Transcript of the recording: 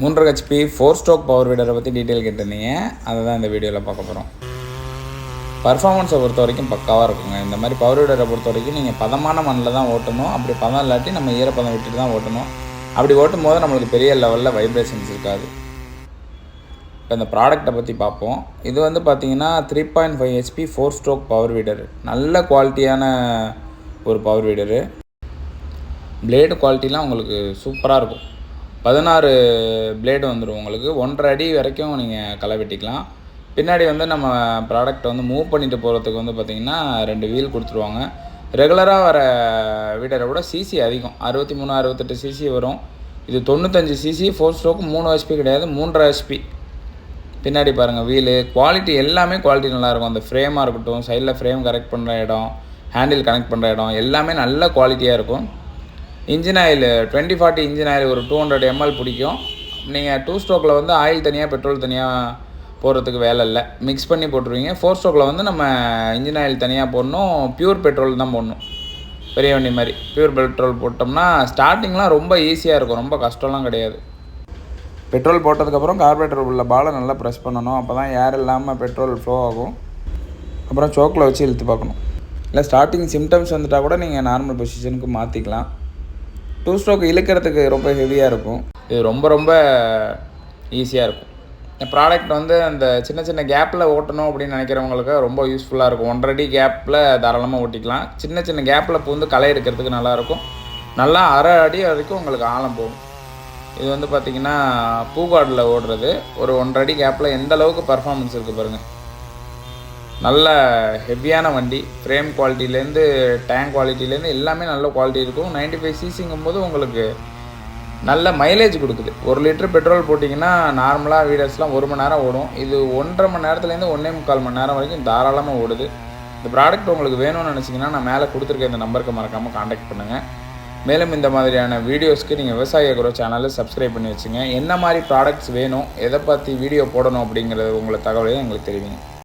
மூன்றரை HP four stroke power வீடரை பற்றி டீட்டெயில் கேட்டிருந்தீங்க. அதை தான் இந்த வீடியோவில் பார்க்க போகிறோம் பர்ஃபாமன்ஸை பொறுத்த வரைக்கும் பக்காவாக இருக்குங்க. இந்த மாதிரி பவர் வீடரை பொறுத்த வரைக்கும் நீங்கள் பதமான மண்ணில் தான் ஓட்டணும். அப்படி பதம் இல்லாட்டி நம்ம ஈரப்பதம் விட்டுட்டு தான் ஓட்டணும். அப்படி ஓட்டும் போது நம்மளுக்கு பெரிய லெவலில் வைப்ரேஷன்ஸ் இருக்காது. இப்போ இந்த ப்ராடக்ட்டை பற்றி பார்ப்போம். இது வந்து பார்த்தீங்கன்னா three point five HP four stroke power weeder நல்ல குவாலிட்டியான ஒரு பவர் வீடரு பிளேடு குவாலிட்டிலாம் உங்களுக்கு சூப்பராக இருக்கும். பதினாறு பிளேடு வந்துடும் உங்களுக்கு. ஒன்றரை அடி வரைக்கும் நீங்கள் களை வெட்டிக்கலாம். பின்னாடி வந்து நம்ம ப்ராடக்ட்டை வந்து மூவ் பண்ணிட்டு போகிறதுக்கு வந்து பார்த்திங்கன்னா ரெண்டு வீல் கொடுத்துருவாங்க. ரெகுலராக வர வீடரை விட சிசி அதிகம். அறுபத்தி மூணு அறுபத்தெட்டு சிசி வரும். இது தொண்ணூத்தஞ்சு சிசி ஃபோர் ஸ்ட்ரோக்கு மூணு ஹெச்பி கிடையாது மூன்றரை ஹெச்பி பின்னாடி பாருங்கள் வீலு குவாலிட்டி எல்லாமே குவாலிட்டி நல்லாயிருக்கும் அந்த ஃப்ரேமாக இருக்கட்டும் சைடில் ஃப்ரேம் கரெக்ட் பண்ணுற இடம் ஹேண்டில் கனெக்ட் பண்ணுற இடம் எல்லாமே நல்ல குவாலிட்டியாக இருக்கும். Engine oil twenty forty engine oil ஒரு டூ ஹண்ட்ரட் எம்எல் பிடிக்கும். நீங்கள் டூ ஸ்ட்ரோக்கில் வந்து ஆயில் தனியாக பெட்ரோல் தனியாக போடுறதுக்கு வேலை இல்லை. மிக்ஸ் பண்ணி போட்டுருவீங்க. ஃபோர் ஸ்ட்ரோக்கில் வந்து நம்ம இன்ஜின் ஆயில் தனியாக போடணும். பியூர் பெட்ரோல் தான் போடணும். பெரிய வண்டி மாதிரி. பியூர் பெட்ரோல் போட்டோம்னா ஸ்டார்டிங்லாம் ரொம்ப ஈஸியாக இருக்கும். ரொம்ப கஷ்டம்லாம் கிடையாது. பெட்ரோல் போட்டதுக்கப்புறம் கார்பரேட்டர் உள்ள பாலை நல்லா ப்ரெஸ் பண்ணணும். அப்போ தான் ஏர் இல்லாமல் பெட்ரோல் ஃப்ளோ ஆகும். அப்புறம் சோக்கில் வச்சு இழுத்து பார்க்கணும். இல்லை ஸ்டார்டிங் சிம்டம்ஸ் வந்துட்டால் கூட நீங்கள் நார்மல் பொசிஷனுக்கு மாற்றிக்கலாம் டூ ஸ்ட்ரோக் இழுக்கிறதுக்கு ரொம்ப ஹெவியாக இருக்கும். இது ரொம்ப ரொம்ப ஈஸியாக இருக்கும். இந்த ப்ராடக்ட் வந்து அந்த சின்ன சின்ன கேப்பில் ஓட்டணும் அப்படின்னு நினைக்கிறவங்களுக்கு ரொம்ப யூஸ்ஃபுல்லாக இருக்கும். ஒன்றரை அடி கேப்பில் தாராளமாக ஓட்டிக்கலாம். சின்ன சின்ன கேப்பில் பூந்து களை எடுக்கிறதுக்கு நல்லாயிருக்கும் நல்லா அரை அடி வரைக்கும் உங்களுக்கு ஆழம் போகும். இது வந்து பார்த்திங்கன்னா பூகாடில் ஓடுறது. ஒரு ஒன்றரை அடி கேப்பில் எந்த அளவுக்கு பர்ஃபார்மன்ஸ் இருக்குது பாருங்கள் நல்ல ஹெவியான வண்டி ஃப்ரேம் குவாலிட்டிலேருந்து டேங்க் குவாலிட்டிலேருந்து எல்லாமே நல்ல குவாலிட்டி இருக்கும். நைன்டி ஃபைவ் சிசிங்கும் போது உங்களுக்கு நல்ல மைலேஜ் கொடுக்குது. ஒரு லிட்டர் பெட்ரோல் போட்டிங்கன்னா நார்மலாக வீடர்ஸ்லாம் ஒரு மணி நேரம் ஓடும். இது ஒன்றரை மணி நேரத்துலேருந்து ஒன்றே முக்கால் மணி நேரம் வரைக்கும் தாராளமாக ஓடுது. இந்த ப்ராடக்ட் உங்களுக்கு வேணும்னு நினச்சிங்கன்னா நான் மேலே கொடுத்துருக்க இந்த நம்பருக்கு மறக்காமல் காண்டாக்ட் பண்ணுங்கள் மேலும் இந்த மாதிரியான வீடியோஸ்க்கு நீங்கள் விவசாய குரோ சேனலை சப்ஸ்கிரைப் பண்ணி வச்சுங்க. என்ன மாதிரி ப்ராடக்ட்ஸ் வேணும் எதை பற்றி வீடியோ போடணும் அப்படிங்கிறது உங்களுக்கு தகவலையும் எங்களுக்கு தெரிவிங்க.